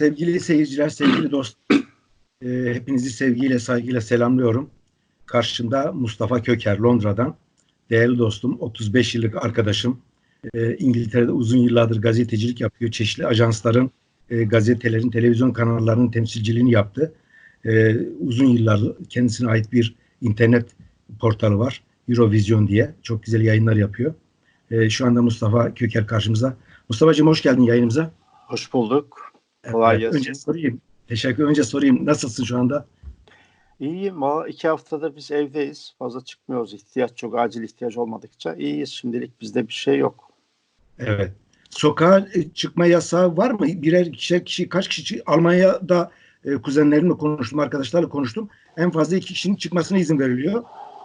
Sevgili seyirciler, sevgili dostlar, e, hepinizi sevgiyle, saygıyla selamlıyorum. Karşımda Mustafa Köker, Londra'dan. Değerli dostum, 35 yıllık arkadaşım. E, İngiltere'de uzun yıllardır gazetecilik yapıyor. Çeşitli ajansların, e, gazetelerin, televizyon kanallarının temsilciliğini yaptı. E, uzun yıllar kendisine ait bir internet portalı var. Eurovision diye. Çok güzel yayınlar yapıyor. E, şu anda Mustafa Köker karşımıza. Mustafa'cığım hoş geldin yayınımıza. Hoş bulduk. Kolay Evet, gelsin. Önce sorayım. Teşekkür Önce sorayım. Nasılsın şu anda? İyiyim. Valla iki haftadır biz evdeyiz. Fazla çıkmıyoruz. İhtiyaç çok acil ihtiyaç olmadıkça iyiyiz. Şimdilik bizde bir şey yok. Evet. Sokağa e, çıkma yasağı var mı? Birer kişi, kişi kaç kişi Almanya'da e, kuzenlerimle konuştum, arkadaşlarla konuştum. En fazla iki kişinin çıkmasına izin veriliyor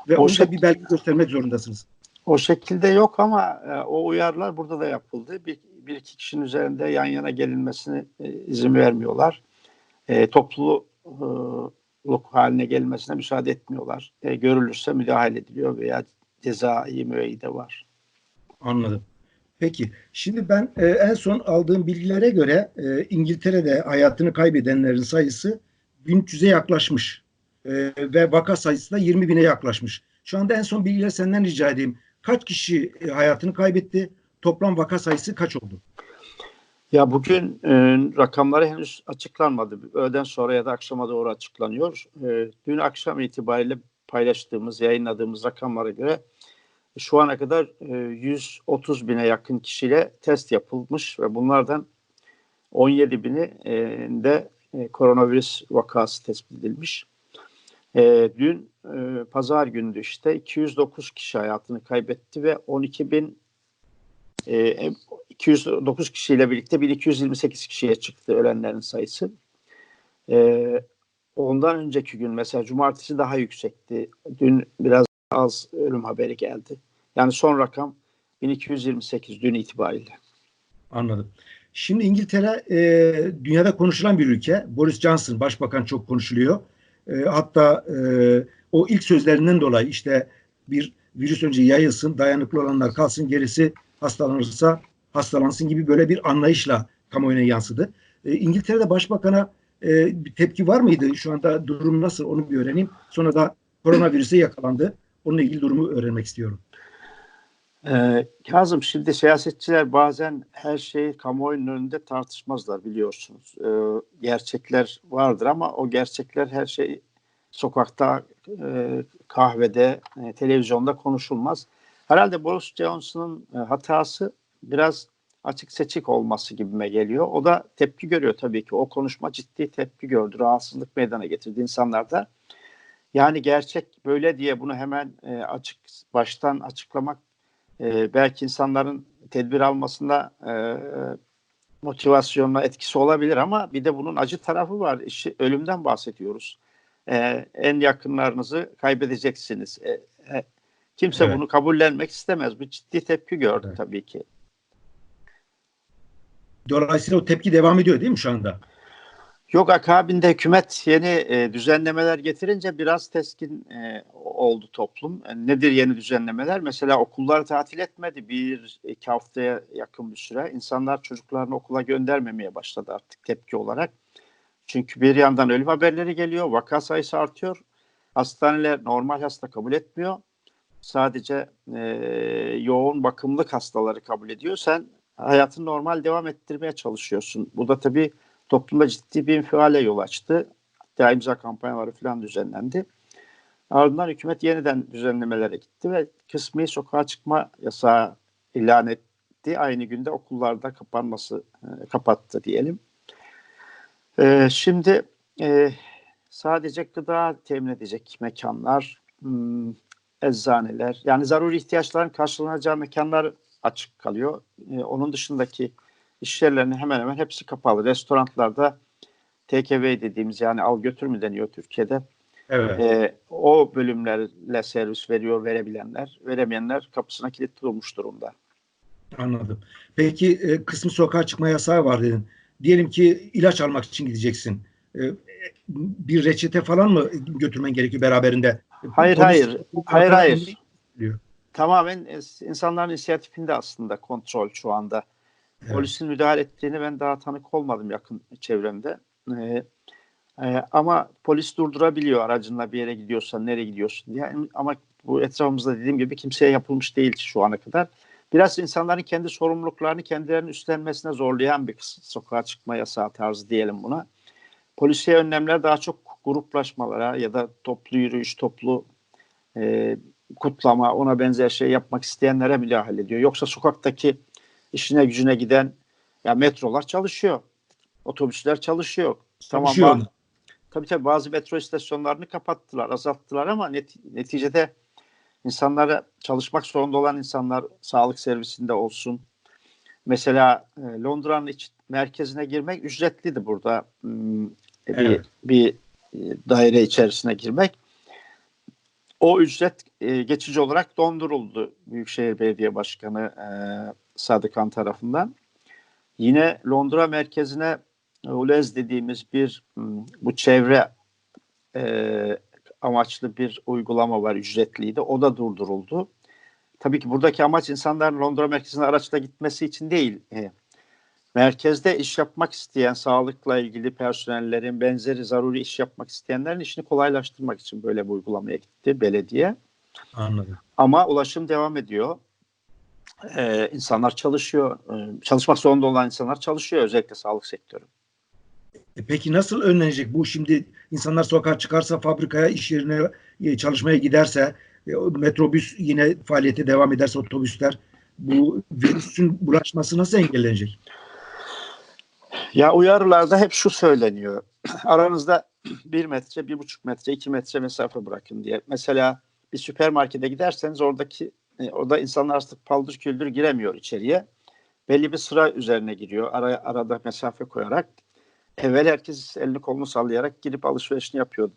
ve O onu da şey- bir belge göstermek zorundasınız. O şekilde yok ama e, o uyarılar burada da yapıldı. Bir, bir iki kişinin üzerinde yan yana gelinmesine e, izin vermiyorlar. E, topluluk haline gelmesine müsaade etmiyorlar. E, görülürse müdahale ediliyor veya cezai müeyyide var. Anladım. Peki. Şimdi ben e, en son aldığım bilgilere göre e, İngiltere'de hayatını kaybedenlerin sayısı 1300'e yaklaşmış. E, ve vaka sayısı da 20 bine yaklaşmış. Şu anda en son bilgileri senden rica edeyim. Kaç kişi e, hayatını kaybetti? Toplam vaka sayısı kaç oldu? Ya bugün e, rakamları henüz açıklanmadı. Öğleden sonra ya da akşama doğru açıklanıyor. E, dün akşam itibariyle paylaştığımız, yayınladığımız rakamlara göre şu ana kadar e, 130 bine yakın kişiyle test yapılmış ve bunlardan 17 bini e, de e, koronavirüs vakası tespit edilmiş. E, dün e, pazar gündü işte 209 kişi hayatını kaybetti ve 12 bin e, 209 kişiyle birlikte 1228 kişiye çıktı ölenlerin sayısı. E, ondan önceki gün mesela cumartesi daha yüksekti. Dün biraz az ölüm haberi geldi. Yani son rakam 1228 dün itibariyle. Anladım. Şimdi İngiltere e, dünyada konuşulan bir ülke. Boris Johnson başbakan çok konuşuluyor. E, hatta e, o ilk sözlerinden dolayı işte bir virüs önce yayılsın, dayanıklı olanlar kalsın, gerisi hastalanırsa hastalansın gibi böyle bir anlayışla kamuoyuna yansıdı. E, İngiltere'de başbakana e, bir tepki var mıydı? Şu anda durum nasıl onu bir öğreneyim. Sonra da koronavirüse yakalandı. Onunla ilgili durumu öğrenmek istiyorum. Ee, Kazım şimdi siyasetçiler bazen her şeyi kamuoyunun önünde tartışmazlar biliyorsunuz. Ee, gerçekler vardır ama o gerçekler her şey sokakta, e, kahvede, e, televizyonda konuşulmaz. Herhalde Boris Johnson'ın e, hatası biraz açık seçik olması gibime geliyor. O da tepki görüyor tabii ki. O konuşma ciddi tepki gördü. Rahatsızlık meydana getirdi insanlarda. Yani gerçek böyle diye bunu hemen e, açık baştan açıklamak e, belki insanların tedbir almasında motivasyonla etkisi olabilir ama bir de bunun acı tarafı var. İşi, ölümden bahsediyoruz. E, en yakınlarınızı kaybedeceksiniz. E, kimse Evet. bunu kabullenmek istemez. Bu ciddi tepki gördü Evet. tabii ki. Dolayısıyla o tepki devam ediyor değil mi şu anda? Yok akabinde hükümet yeni e, düzenlemeler getirince biraz teskin e, oldu toplum. E, nedir yeni düzenlemeler? Mesela okullar tatil etmedi bir iki haftaya yakın bir süre. İnsanlar çocuklarını okula göndermemeye başladı artık tepki olarak. Çünkü bir yandan ölüm haberleri geliyor, vaka sayısı artıyor. Hastaneler normal hasta kabul etmiyor. Sadece e, yoğun bakımlık hastaları kabul ediyor. Sen hayatını normal devam ettirmeye çalışıyorsun. Bu da tabii toplumda ciddi bir infiale yol açtı. Hatta imza kampanyaları falan düzenlendi. Ardından hükümet yeniden düzenlemelere gitti ve kısmi sokağa çıkma yasağı ilan etti. Aynı günde okullarda kapanması e, kapattı diyelim. E, şimdi e, sadece gıda temin edecek mekanlar, hmm, eczaneler, yani zaruri ihtiyaçların karşılanacağı mekanlar açık kalıyor. E, onun dışındaki iş yerlerinin hemen hemen hepsi kapalı. Restoranlarda TKV dediğimiz yani al götür mü deniyor Türkiye'de. Evet. E, o bölümlerle servis veriyor verebilenler. Veremeyenler kapısına kilitli olmuş durumda. Anladım. Peki e, kısmı sokağa çıkma yasağı var dedin. Diyelim ki ilaç almak için gideceksin. E, bir reçete falan mı götürmen gerekiyor beraberinde? Hayır, hayır. Hayır, hayır. Diyor. Tamamen insanların inisiyatifinde aslında kontrol şu anda. Evet. Polisin müdahale ettiğini ben daha tanık olmadım yakın çevremde. Ee, e, ama polis durdurabiliyor aracınla bir yere gidiyorsan nereye gidiyorsun diye. Ama bu etrafımızda dediğim gibi kimseye yapılmış değil şu ana kadar. Biraz insanların kendi sorumluluklarını kendilerinin üstlenmesine zorlayan bir sokağa çıkma yasağı tarzı diyelim buna. Polisiye önlemler daha çok gruplaşmalara ya da toplu yürüyüş, toplu e, kutlama, ona benzer şey yapmak isteyenlere müdahale ediyor. Yoksa sokaktaki işine gücüne giden ya metrolar çalışıyor. Otobüsler çalışıyor. Çalışıyor. Tamam. Tabii tabii bazı metro istasyonlarını kapattılar, azalttılar ama net, neticede insanlara çalışmak zorunda olan insanlar sağlık servisinde olsun. Mesela e, Londra'nın iç merkezine girmek ücretliydi burada. Hmm, evet. Bir, bir daire içerisine girmek. O ücret e, geçici olarak donduruldu Büyükşehir Belediye Başkanı e, Sadıkan tarafından. Yine Londra merkezine ULEZ dediğimiz bir bu çevre e, amaçlı bir uygulama var ücretliydi. O da durduruldu. Tabii ki buradaki amaç insanların Londra merkezine araçla gitmesi için değil. E, merkezde iş yapmak isteyen, sağlıkla ilgili personellerin, benzeri zaruri iş yapmak isteyenlerin işini kolaylaştırmak için böyle bir uygulamaya gitti belediye. Anladım. Ama ulaşım devam ediyor. Ee, insanlar çalışıyor. Ee, çalışmak zorunda olan insanlar çalışıyor özellikle sağlık sektörü. E peki nasıl önlenecek bu şimdi insanlar sokağa çıkarsa fabrikaya iş yerine e, çalışmaya giderse e, metrobüs yine faaliyete devam ederse otobüsler bu virüsün bulaşması nasıl engellenecek? Ya uyarılarda hep şu söyleniyor. Aranızda bir metre, bir buçuk metre, iki metre mesafe bırakın diye. Mesela bir süpermarkete giderseniz oradaki orada insanlar artık paldır küldür giremiyor içeriye. Belli bir sıra üzerine giriyor. Araya, arada mesafe koyarak evvel herkes elini kolunu sallayarak girip alışverişini yapıyordu.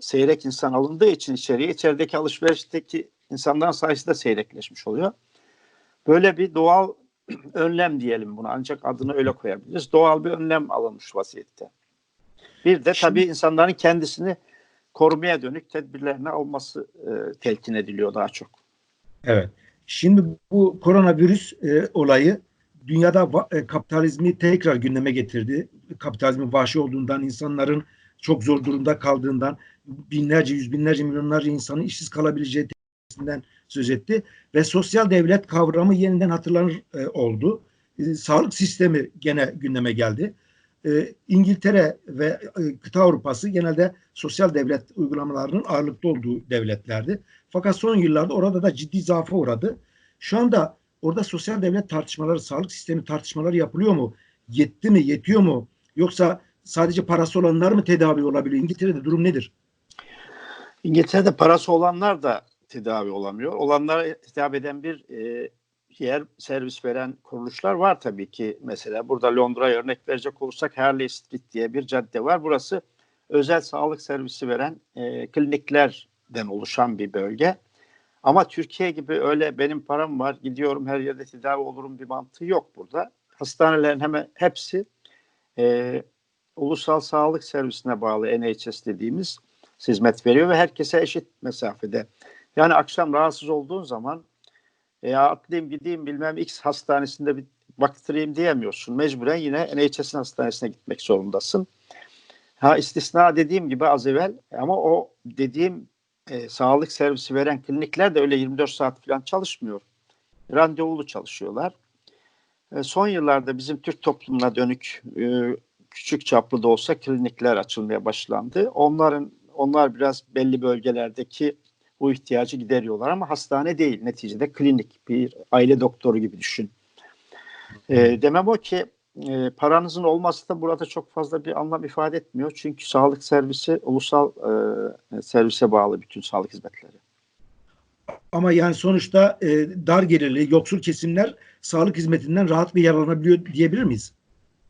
Seyrek insan alındığı için içeriye içerideki alışverişteki insanların sayısı da seyrekleşmiş oluyor. Böyle bir doğal önlem diyelim buna ancak adını öyle koyabiliriz. Doğal bir önlem alınmış vaziyette. Bir de Şimdi, tabii insanların kendisini korumaya dönük tedbirlerine alması e, telkin ediliyor daha çok. Evet. Şimdi bu koronavirüs e, olayı dünyada e, kapitalizmi tekrar gündeme getirdi. Kapitalizmin vahşi olduğundan, insanların çok zor durumda kaldığından, binlerce, yüz binlerce, milyonlarca insanın işsiz kalabileceği söz etti. Ve sosyal devlet kavramı yeniden hatırlanır e, oldu. E, sağlık sistemi gene gündeme geldi. E, İngiltere ve e, kıta Avrupası genelde sosyal devlet uygulamalarının ağırlıkta olduğu devletlerdi. Fakat son yıllarda orada da ciddi zaafa uğradı. Şu anda Orada sosyal devlet tartışmaları, sağlık sistemi tartışmaları yapılıyor mu? Yetti mi, yetiyor mu? Yoksa sadece parası olanlar mı tedavi olabiliyor? İngiltere'de durum nedir? İngiltere'de parası olanlar da tedavi olamıyor. Olanlara hitap eden bir e, yer servis veren kuruluşlar var tabii ki. Mesela burada Londra'ya örnek verecek olursak Harley Street diye bir cadde var. Burası özel sağlık servisi veren e, kliniklerden oluşan bir bölge. Ama Türkiye gibi öyle benim param var gidiyorum her yerde tedavi olurum bir mantığı yok burada. Hastanelerin hemen hepsi e, ulusal sağlık servisine bağlı NHS dediğimiz hizmet veriyor ve herkese eşit mesafede. Yani akşam rahatsız olduğun zaman e, atlayayım gideyim bilmem X hastanesinde bir baktırayım diyemiyorsun. Mecburen yine NHS'in hastanesine gitmek zorundasın. Ha istisna dediğim gibi az evvel ama o dediğim e, sağlık servisi veren klinikler de öyle 24 saat falan çalışmıyor. Randevulu çalışıyorlar. E, son yıllarda bizim Türk toplumuna dönük e, küçük çaplı da olsa klinikler açılmaya başlandı. Onların onlar biraz belli bölgelerdeki bu ihtiyacı gideriyorlar ama hastane değil neticede klinik bir aile doktoru gibi düşün. E, demem o ki e, paranızın olması da burada çok fazla bir anlam ifade etmiyor. Çünkü sağlık servisi ulusal e, servise bağlı bütün sağlık hizmetleri. Ama yani sonuçta e, dar gelirli, yoksul kesimler sağlık hizmetinden rahat bir yararlanabiliyor diyebilir miyiz?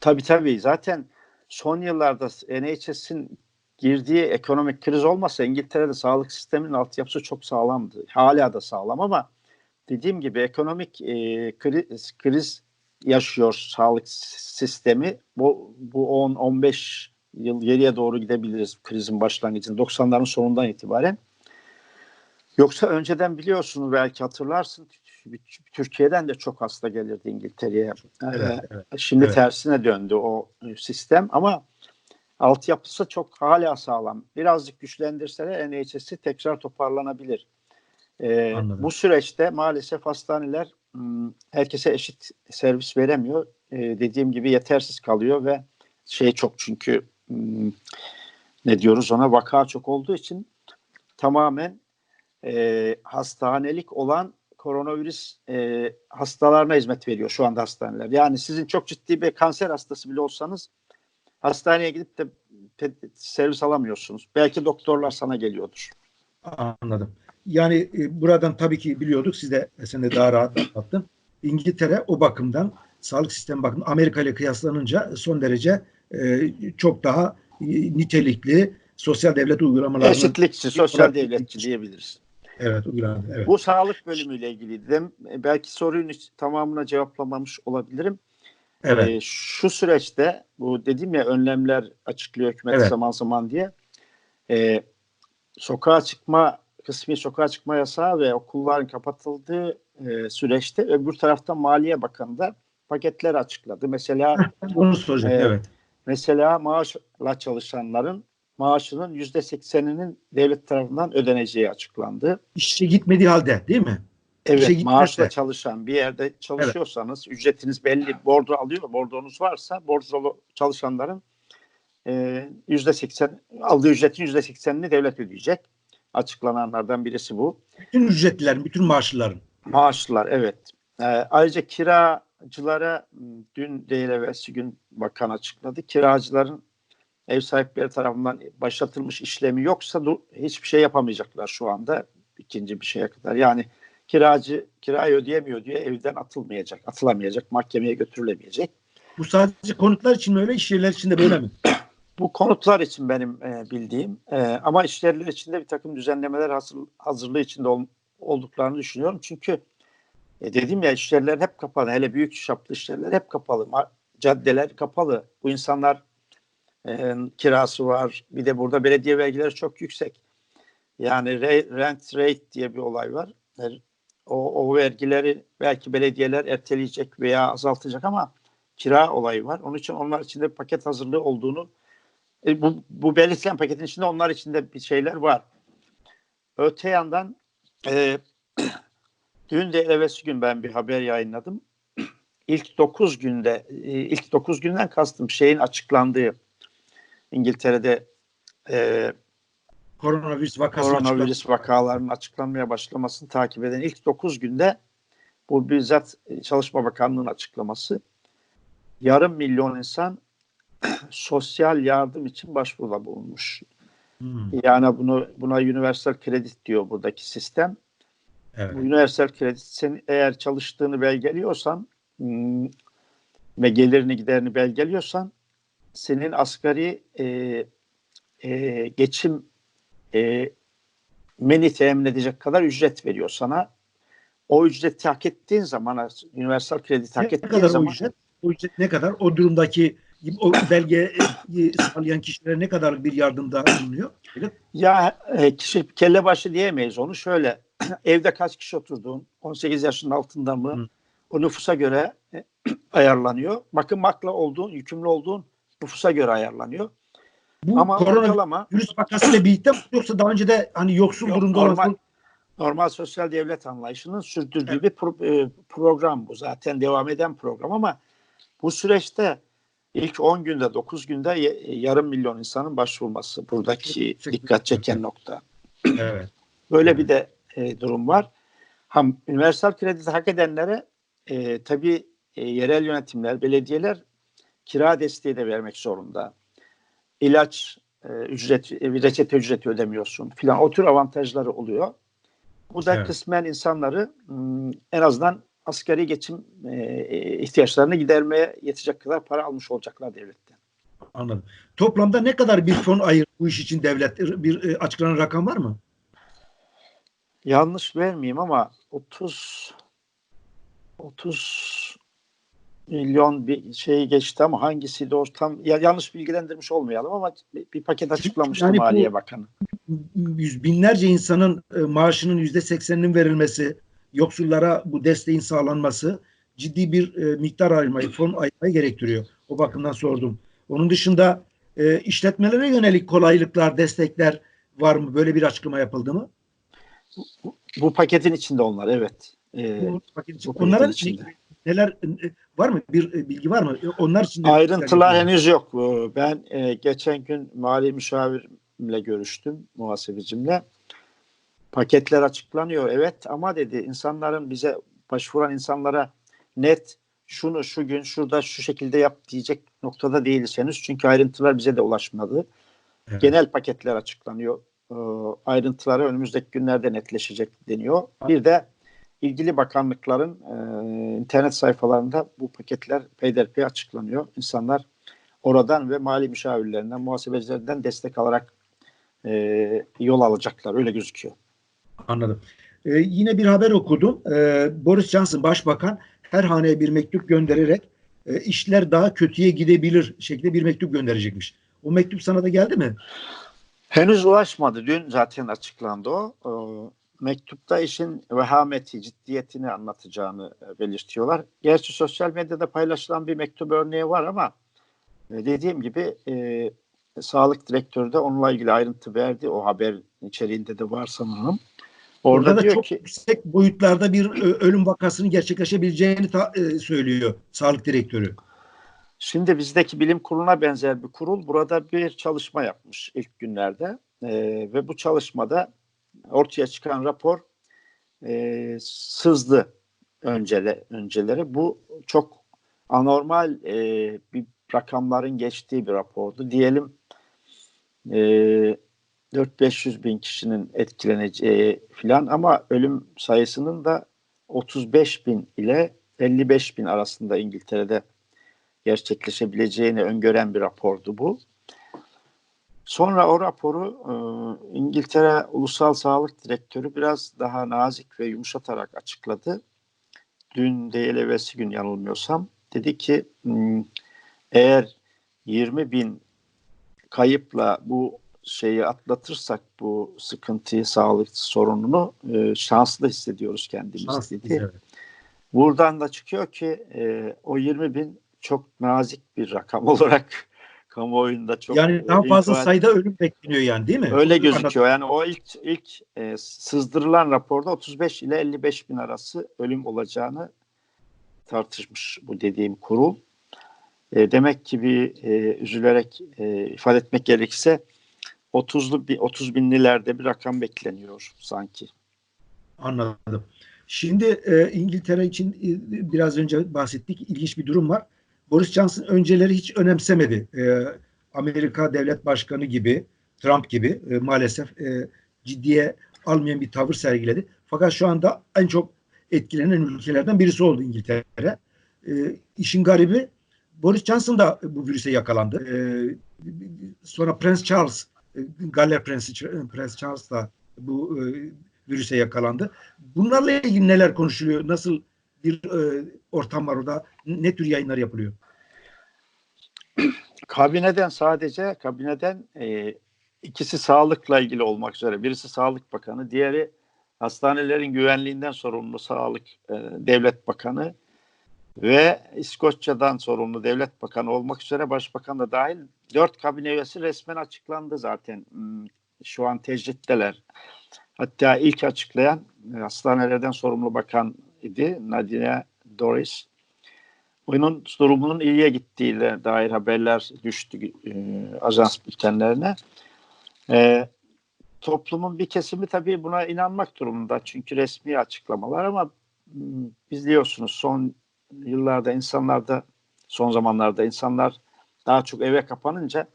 Tabii tabii. Zaten son yıllarda NHS'in girdiği ekonomik kriz olmasa İngiltere'de sağlık sisteminin altyapısı çok sağlamdı. Hala da sağlam ama dediğim gibi ekonomik e, kriz, kriz yaşıyor sağlık sistemi. Bu, bu 10-15 yıl geriye doğru gidebiliriz krizin başlangıcında 90'ların sonundan itibaren. Yoksa önceden biliyorsunuz belki hatırlarsın Türkiye'den de çok hasta gelirdi İngiltere'ye. Evet, evet. Şimdi Evet. tersine döndü o sistem ama altyapısı çok hala sağlam. Birazcık güçlendirseler NHS'i tekrar toparlanabilir. Ee, Anladım. bu süreçte maalesef hastaneler herkese eşit servis veremiyor. Ee, dediğim gibi yetersiz kalıyor ve şey çok çünkü ne diyoruz ona vaka çok olduğu için tamamen e, hastanelik olan koronavirüs e, hastalarına hizmet veriyor şu anda hastaneler. Yani sizin çok ciddi bir kanser hastası bile olsanız hastaneye gidip de servis alamıyorsunuz. Belki doktorlar sana geliyordur. Anladım. Yani e, buradan tabii ki biliyorduk. Siz de sen de daha rahat anlattın. İngiltere o bakımdan sağlık sistemi bakımından Amerika ile kıyaslanınca son derece e, çok daha e, nitelikli sosyal devlet uygulamalarını Eşitlikçi, sosyal devletçi diyebiliriz. evet uygulandı. Evet. Bu sağlık bölümüyle ilgiliydi. Dem- Belki sorunun tamamına cevaplamamış olabilirim. Evet. Ee, şu süreçte bu dedim ya önlemler açıklıyor hükümet Evet. zaman zaman diye. Ee, sokağa çıkma kısmi sokağa çıkma yasağı ve okulların kapatıldığı e, süreçte öbür taraftan Maliye Bakanı da paketler açıkladı. Mesela Onu soracağım. Evet. Evet. mesela maaşla çalışanların maaşının yüzde sekseninin devlet tarafından ödeneceği açıklandı. İşe gitmediği halde değil mi? Evet, İşe gitmezse- maaşla çalışan bir yerde çalışıyorsanız ücretiniz belli, bordo alıyor, bordonuz varsa bordolu çalışanların e, yüzde seksen aldığı ücretin yüzde seksenini devlet ödeyecek. Açıklananlardan birisi bu. Bütün ücretlilerin, bütün maaşlıların. Maaşlılar evet. E, ayrıca kiracılara dün değil evvelsi gün bakan açıkladı. Kiracıların ev sahipleri tarafından başlatılmış işlemi yoksa hiçbir şey yapamayacaklar şu anda ikinci bir şeye kadar. Yani kiracı kirayı ödeyemiyor diye evden atılmayacak, atılamayacak, mahkemeye götürülemeyecek. Bu sadece konutlar için mi öyle, iş yerleri için de böyle mi? Bu konutlar için benim e, bildiğim e, ama işyerleri için de bir takım düzenlemeler hazır, hazırlığı içinde ol- olduklarını düşünüyorum. Çünkü e, dedim ya işyerler hep kapalı. Hele büyük çaplı işyerler hep kapalı. Caddeler kapalı. Bu insanlar e, kirası var. Bir de burada belediye vergileri çok yüksek. Yani re- rent rate diye bir olay var. O, o vergileri belki belediyeler erteleyecek veya azaltacak ama kira olayı var. Onun için onlar için de bir paket hazırlığı olduğunu e, bu, bu belirtilen paketin içinde onlar için de bir şeyler var. Öte yandan e, dün de evvelsi gün ben bir haber yayınladım. İlk 9 günde, e, ilk 9 günden kastım şeyin açıklandığı İngiltere'de e, Koronavirüs vakası koronavirüs vakalarının açıklanmaya başlamasını takip eden ilk 9 günde bu bizzat e, Çalışma Bakanlığı'nın açıklaması yarım milyon insan sosyal yardım için başvuruda bulunmuş. Hmm, Yani bunu buna universal kredi diyor buradaki sistem. evet. Bu universal kredi sen eğer çalıştığını belgeliyorsan hmm, ve gelirini giderini belgeliyorsan senin asgari e, e, geçim e, meni temin edecek kadar ücret veriyor sana. O ücreti hak ettiğin zaman, universal kredi hak Ne ettiğin kadar o zaman ücret? O ücret ne kadar? O durumdaki o belgeyi sağlayan kişilere ne kadar bir yardımda bulunuyor? Ya e, kişi kelle başı diyemeyiz onu. Şöyle evde kaç kişi oturduğun 18 yaşının altında mı Hı. o nüfusa göre e, ayarlanıyor. Bakılmakla olduğun, yükümlü olduğun nüfusa göre ayarlanıyor. Bu Ama koronavirüs ortalama vakasıyla birlikte yoksa daha önce de hani yoksul Yok, durumda olan normal. normal sosyal devlet anlayışının sürdürdüğü Evet. bir pro- e, program bu. Zaten devam eden program ama bu süreçte ilk 10 günde 9 günde yarım milyon insanın başvurması buradaki dikkat çeken nokta. evet. Böyle Evet. bir de e, durum var. Ham universal kredi hak edenlere e, tabii e, yerel yönetimler, belediyeler kira desteği de vermek zorunda. İlaç e, ücret, e, reçete ücreti ödemiyorsun filan. O tür avantajları oluyor. Bu da Evet. kısmen insanları en azından asgari geçim e, ihtiyaçlarını gidermeye yetecek kadar para almış olacaklar devletten. Anladım. Toplamda ne kadar bir fon ayır bu iş için devlet? Bir e, açıklanan rakam var mı? Yanlış vermeyeyim ama 30 30 milyon bir şey geçti ama hangisiydi o tam ya, yanlış bilgilendirmiş olmayalım ama bir, bir paket açıklamıştı Yani bu- Maliye Bakanı. Yüz binlerce insanın e, maaşının yüzde sekseninin verilmesi yoksullara bu desteğin sağlanması ciddi bir e, miktar ayırmayı, fon ayırmayı gerektiriyor. O bakımdan sordum. Onun dışında e, işletmelere yönelik kolaylıklar, destekler var mı? Böyle bir açıklama yapıldı mı? Bu paketin içinde onlar evet. Ee, bu paketin, bu onların içinde. Neler e, var mı? Bir e, bilgi var mı? Onlar için ayrıntılar henüz yok. Ben e, geçen gün mali müşavirimle görüştüm, muhasebecimle. Paketler açıklanıyor evet ama dedi insanların bize başvuran insanlara net şunu şu gün şurada şu şekilde yap diyecek noktada değiliz henüz. Çünkü ayrıntılar bize de ulaşmadı. Evet. Genel paketler açıklanıyor. E, ayrıntıları önümüzdeki günlerde netleşecek deniyor. Bir de ilgili bakanlıkların e, internet sayfalarında bu paketler peyderpey açıklanıyor. İnsanlar oradan ve mali müşavirlerinden, muhasebecilerden destek alarak e, yol alacaklar. Öyle gözüküyor. Anladım. Ee, yine bir haber okudum. Ee, Boris Johnson Başbakan her haneye bir mektup göndererek e, işler daha kötüye gidebilir şekilde bir mektup gönderecekmiş. O mektup sana da geldi mi? Henüz ulaşmadı. Dün zaten açıklandı o. Ee, mektupta işin vehameti, ciddiyetini anlatacağını e, belirtiyorlar. Gerçi sosyal medyada paylaşılan bir mektup örneği var ama e, dediğim gibi e, sağlık direktörü de onunla ilgili ayrıntı verdi. O haber içeriğinde de var sanırım. Orada, Orada da çok ki, yüksek boyutlarda bir ölüm vakasının gerçekleşebileceğini ta, e, söylüyor sağlık direktörü. Şimdi bizdeki bilim kuruluna benzer bir kurul burada bir çalışma yapmış ilk günlerde e, ve bu çalışmada ortaya çıkan rapor e, sızdı öncele, önceleri. Bu çok anormal e, bir rakamların geçtiği bir rapordu. Diyelim e, 4-500 bin kişinin etkileneceği filan ama ölüm sayısının da 35 bin ile 55 bin arasında İngiltere'de gerçekleşebileceğini öngören bir rapordu bu. Sonra o raporu e, İngiltere Ulusal Sağlık Direktörü biraz daha nazik ve yumuşatarak açıkladı. Dün değil evvelsi gün yanılmıyorsam dedi ki hmm, eğer 20 bin kayıpla bu şeyi atlatırsak bu sıkıntıyı, sağlık sorununu e, şanslı hissediyoruz kendimizi şanslı, dedi. Evet. Buradan da çıkıyor ki e, o 20 bin çok nazik bir rakam olarak kamuoyunda çok yani daha fazla infaz... sayıda ölüm bekleniyor yani değil mi? Öyle gözüküyor. Yani o ilk ilk e, sızdırılan raporda 35 ile 55 bin arası ölüm olacağını tartışmış bu dediğim kurul. E, demek ki bir e, üzülerek e, ifade etmek gerekirse 30'lu bir 30 binlilerde bir rakam bekleniyor sanki. Anladım. Şimdi e, İngiltere için e, biraz önce bahsettik. ilginç bir durum var. Boris Johnson önceleri hiç önemsemedi. E, Amerika Devlet Başkanı gibi, Trump gibi e, maalesef e, ciddiye almayan bir tavır sergiledi. Fakat şu anda en çok etkilenen ülkelerden birisi oldu İngiltere. E, işin garibi Boris Johnson da bu virüse yakalandı. E, sonra Prince Charles, Galler Prensi Prince Charles da bu e, virüse yakalandı. Bunlarla ilgili neler konuşuluyor? Nasıl bir e, ortam var orada? Ne tür yayınlar yapılıyor? Kabineden sadece kabineden e, ikisi sağlıkla ilgili olmak üzere. Birisi Sağlık Bakanı, diğeri hastanelerin güvenliğinden sorumlu Sağlık e, Devlet Bakanı ve İskoçya'dan sorumlu Devlet Bakanı olmak üzere Başbakan da dahil dört kabine üyesi resmen açıklandı zaten. Hmm, şu an tecritteler. Hatta ilk açıklayan e, hastanelerden sorumlu bakan idi Nadine Doris. Onun durumunun iyiye gittiğiyle dair haberler düştü e, ajans bültenlerine. E, toplumun bir kesimi tabii buna inanmak durumunda. Çünkü resmi açıklamalar ama hmm, biliyorsunuz son yıllarda insanlarda son zamanlarda insanlar daha çok eve kapanınca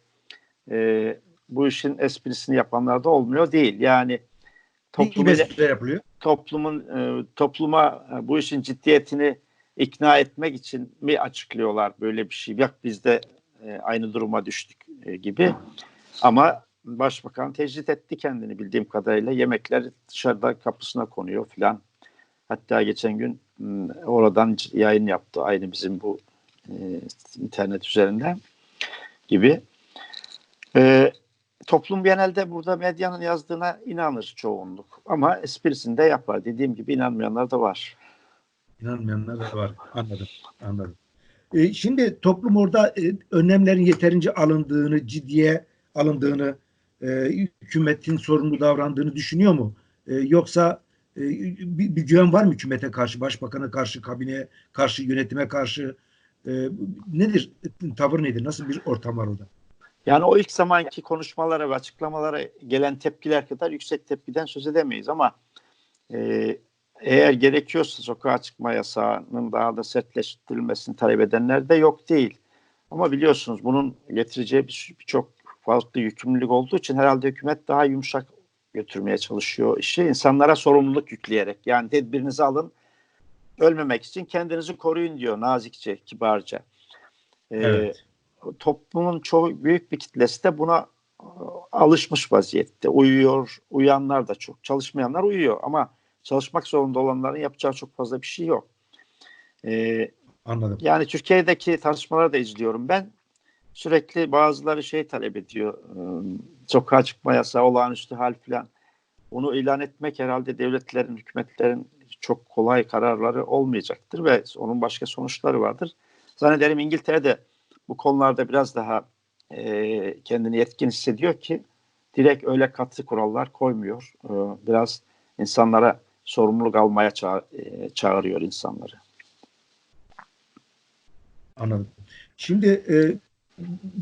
e, bu işin esprisini yapanlar da olmuyor değil. Yani toplum yapılıyor. Toplumun e, topluma e, bu işin ciddiyetini ikna etmek için mi açıklıyorlar böyle bir şey? Yok biz de e, aynı duruma düştük gibi. Ama başbakan tecrit etti kendini bildiğim kadarıyla. Yemekler dışarıda kapısına konuyor filan. Hatta geçen gün hmm, oradan yayın yaptı aynı bizim bu internet üzerinden gibi. E, toplum genelde burada medyanın yazdığına inanır çoğunluk. Ama esprisini de yapar. Dediğim gibi inanmayanlar da var. İnanmayanlar da var. Anladım. Anladım. E, şimdi toplum orada e, önlemlerin yeterince alındığını, ciddiye alındığını, e, hükümetin sorumlu davrandığını düşünüyor mu? E, yoksa e, bir, bir güven var mı hükümete karşı, başbakana karşı, kabineye karşı, yönetime karşı? E, nedir? Tavır nedir? Nasıl bir ortam var orada? Yani o ilk zamanki konuşmalara ve açıklamalara gelen tepkiler kadar yüksek tepkiden söz edemeyiz ama e, eğer gerekiyorsa sokağa çıkma yasağının daha da sertleştirilmesini talep edenler de yok değil. Ama biliyorsunuz bunun getireceği birçok farklı yükümlülük olduğu için herhalde hükümet daha yumuşak götürmeye çalışıyor işi. İnsanlara sorumluluk yükleyerek yani tedbirinizi alın ölmemek için kendinizi koruyun diyor nazikçe, kibarca. Ee, evet. Toplumun çoğu büyük bir kitlesi de buna alışmış vaziyette. Uyuyor, uyanlar da çok. Çalışmayanlar uyuyor ama çalışmak zorunda olanların yapacağı çok fazla bir şey yok. Ee, Anladım. Yani Türkiye'deki tartışmaları da izliyorum ben. Sürekli bazıları şey talep ediyor. Sokağa çıkma yasağı, olağanüstü hal filan. Onu ilan etmek herhalde devletlerin, hükümetlerin çok kolay kararları olmayacaktır ve onun başka sonuçları vardır. Zannederim İngiltere'de bu konularda biraz daha e, kendini yetkin hissediyor ki direkt öyle katı kurallar koymuyor. E, biraz insanlara sorumluluk almaya ça e, çağırıyor insanları. Anladım. Şimdi e,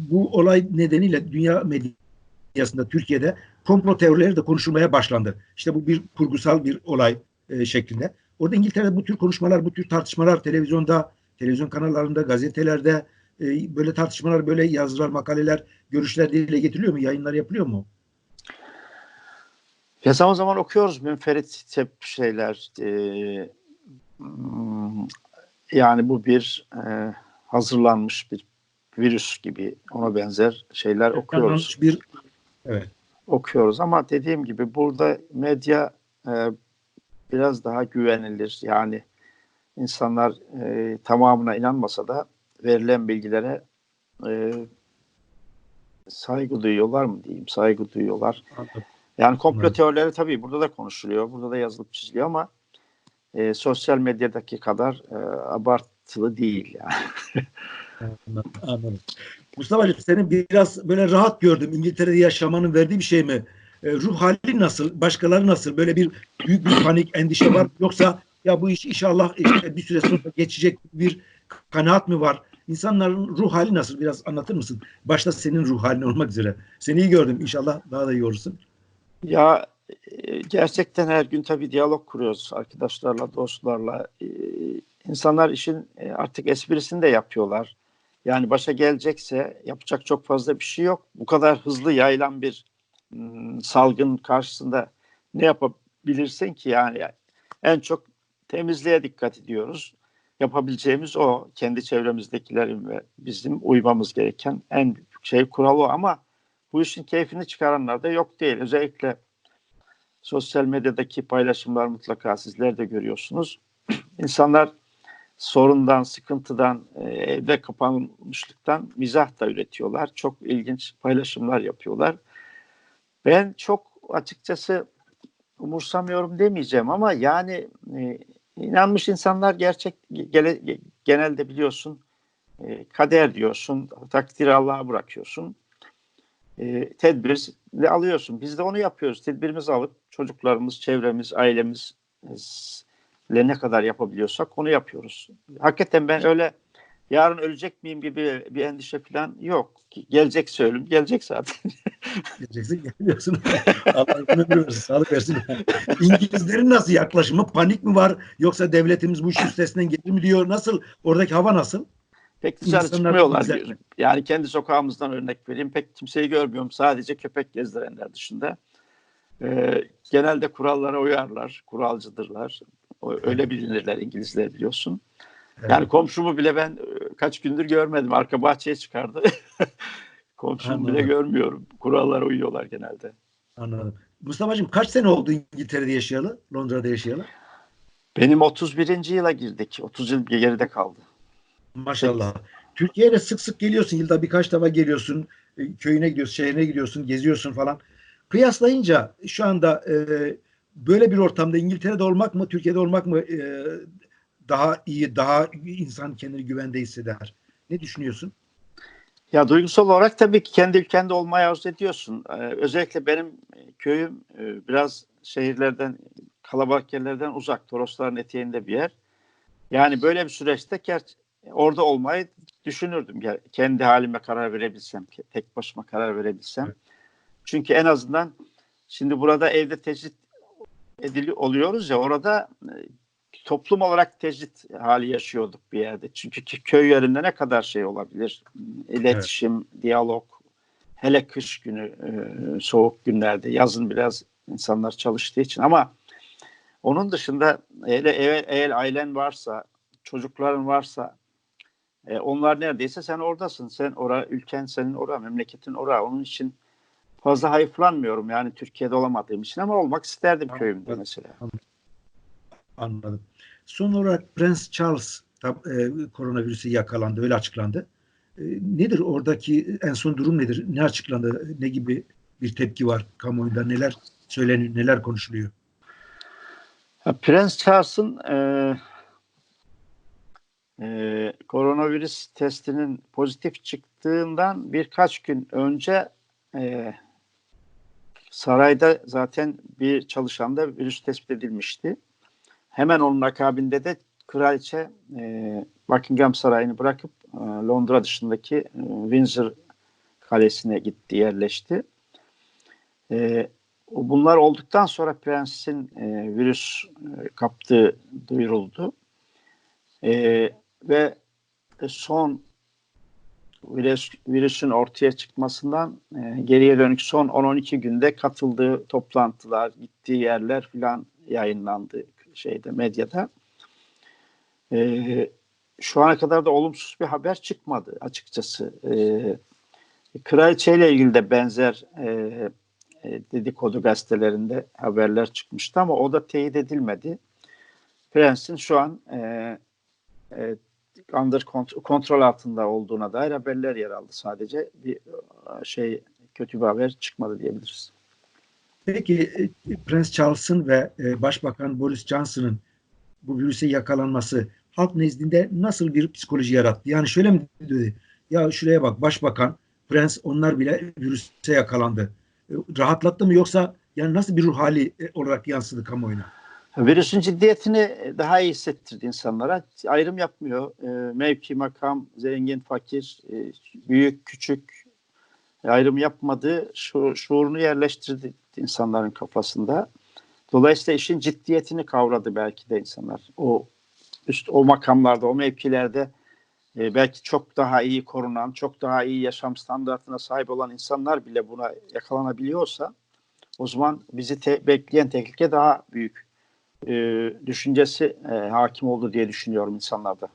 bu olay nedeniyle dünya medyasında Türkiye'de komplo teorileri de konuşulmaya başlandı. İşte bu bir kurgusal bir olay e, şeklinde. Orada İngiltere'de bu tür konuşmalar, bu tür tartışmalar televizyonda, televizyon kanallarında, gazetelerde e, böyle tartışmalar, böyle yazılar, makaleler, görüşler dile getiriliyor mu? Yayınlar yapılıyor mu? Ya zaman zaman okuyoruz münferit şeyler. E, yani bu bir e, hazırlanmış bir virüs gibi ona benzer şeyler okuyoruz. Bir evet. Okuyoruz ama dediğim gibi burada medya e, biraz daha güvenilir. Yani insanlar e, tamamına inanmasa da verilen bilgilere e, saygı duyuyorlar mı diyeyim, saygı duyuyorlar. Yani komplo teorileri tabii burada da konuşuluyor, burada da yazılıp çiziliyor ama e, sosyal medyadaki kadar e, abartılı değil yani. anladım, anladım. Mustafa'cığım seni biraz böyle rahat gördüm. İngiltere'de yaşamanın verdiği bir şey mi? E, ruh hali nasıl? Başkaları nasıl? Böyle bir büyük bir panik, endişe var Yoksa ya bu iş inşallah işte bir süre sonra geçecek bir kanaat mı var? İnsanların ruh hali nasıl? Biraz anlatır mısın? Başta senin ruh halin olmak üzere. Seni iyi gördüm. İnşallah daha da iyi olursun. Ya e, gerçekten her gün tabii diyalog kuruyoruz arkadaşlarla, dostlarla. E, insanlar işin e, artık esprisini de yapıyorlar. Yani başa gelecekse yapacak çok fazla bir şey yok. Bu kadar hızlı yayılan bir Hmm, salgın karşısında ne yapabilirsin ki yani en çok temizliğe dikkat ediyoruz. Yapabileceğimiz o kendi çevremizdekilerin ve bizim uymamız gereken en büyük şey kural o ama bu işin keyfini çıkaranlar da yok değil. Özellikle sosyal medyadaki paylaşımlar mutlaka sizler de görüyorsunuz. İnsanlar sorundan, sıkıntıdan, e, evde kapanmışlıktan mizah da üretiyorlar. Çok ilginç paylaşımlar yapıyorlar. Ben çok açıkçası umursamıyorum demeyeceğim ama yani e, inanmış insanlar gerçek gele, genelde biliyorsun e, kader diyorsun, takdiri Allah'a bırakıyorsun. E, tedbiri alıyorsun. Biz de onu yapıyoruz. Tedbirimizi alıp çocuklarımız, çevremiz, ailemiz ile ne kadar yapabiliyorsak onu yapıyoruz. Hakikaten ben öyle yarın ölecek miyim gibi bir endişe falan yok. Gelecek ölüm, gelecek zaten. Geleceksin gelmiyorsun. Allah ömür sağlık versin. İngilizlerin nasıl yaklaşımı? Panik mi var? Yoksa devletimiz bu iş üstesinden gelir mi diyor? Nasıl? Oradaki hava nasıl? Pek dışarı İnsanlar çıkmıyorlar. Güzel. Yani kendi sokağımızdan örnek vereyim. Pek kimseyi görmüyorum. Sadece köpek gezdirenler dışında. Ee, genelde kurallara uyarlar. Kuralcıdırlar. Öyle bilinirler İngilizler biliyorsun. Evet. Yani komşumu bile ben e, kaç gündür görmedim. Arka bahçeye çıkardı. komşumu Anladım. bile görmüyorum. Kurallara uyuyorlar genelde. Anladım. Mustafa'cığım kaç sene oldu İngiltere'de yaşayalı? Londra'da yaşayalı? Benim 31. yıla girdik. 30 yıl geride kaldı. Maşallah. Türkiye'ye sık sık geliyorsun. Yılda birkaç defa geliyorsun. E, köyüne gidiyorsun, şehrine gidiyorsun, geziyorsun falan. Kıyaslayınca şu anda e, böyle bir ortamda İngiltere'de olmak mı, Türkiye'de olmak mı e, daha iyi, daha insan kendini güvende hisseder? Ne düşünüyorsun? Ya duygusal olarak tabii ki kendi ülkende olmayı arzu ediyorsun. Ee, özellikle benim köyüm e, biraz şehirlerden, kalabalık yerlerden uzak. Torosların eteğinde bir yer. Yani böyle bir süreçte orada olmayı düşünürdüm. Ya, kendi halime karar verebilsem, tek başıma karar verebilsem. Evet. Çünkü en azından şimdi burada evde tecrit edili oluyoruz ya orada e, toplum olarak tecrit hali yaşıyorduk bir yerde. Çünkü köy yerinde ne kadar şey olabilir? İletişim, diyalog. Hele kış günü, e, soğuk günlerde, yazın biraz insanlar çalıştığı için ama onun dışında eğer, eğer, eğer ailen varsa, çocukların varsa e, onlar neredeyse sen oradasın. Sen ora, ülken senin ora, memleketin ora. Onun için fazla hayıflanmıyorum yani Türkiye'de olamadığım için ama olmak isterdim köyümde mesela. Anladım. Son olarak Prens Charles da, e, koronavirüse yakalandı, öyle açıklandı. E, nedir oradaki en son durum nedir? Ne açıklandı? Ne gibi bir tepki var kamuoyunda? Neler söyleniyor, neler konuşuluyor? Ya, Prens Charles'ın e, e, koronavirüs testinin pozitif çıktığından birkaç gün önce e, sarayda zaten bir çalışanda virüs tespit edilmişti. Hemen onun akabinde de kraliçe e, Buckingham Sarayı'nı bırakıp e, Londra dışındaki e, Windsor Kalesi'ne gitti, yerleşti. E, bunlar olduktan sonra prensin e, virüs e, kaptığı duyuruldu. E, ve son virüs, virüsün ortaya çıkmasından e, geriye dönük son 10-12 günde katıldığı toplantılar, gittiği yerler filan yayınlandı şeyde medyada. E, şu ana kadar da olumsuz bir haber çıkmadı açıkçası. E, Kraliçeyle ilgili de benzer e, e, dedikodu gazetelerinde haberler çıkmıştı ama o da teyit edilmedi. Prens'in şu an e, e, under kont- kontrol altında olduğuna dair haberler yer aldı sadece. Bir e, şey kötü bir haber çıkmadı diyebiliriz. Peki e, Prens Charles'ın ve e, Başbakan Boris Johnson'ın bu virüse yakalanması halk nezdinde nasıl bir psikoloji yarattı? Yani şöyle mi dedi? Ya şuraya bak başbakan, prens onlar bile virüse yakalandı. E, Rahatlattı mı yoksa yani nasıl bir ruh hali olarak yansıdı kamuoyuna? Virüsün ciddiyetini daha iyi hissettirdi insanlara. Ayrım yapmıyor. E, mevki, makam, zengin, fakir, büyük, küçük ayrım yapmadığı şu, şuurunu yerleştirdi insanların kafasında. Dolayısıyla işin ciddiyetini kavradı belki de insanlar. O üst o makamlarda, o mevkilerde e, belki çok daha iyi korunan, çok daha iyi yaşam standartına sahip olan insanlar bile buna yakalanabiliyorsa o zaman bizi te- bekleyen tehlike daha büyük e, düşüncesi e, hakim oldu diye düşünüyorum insanlarda.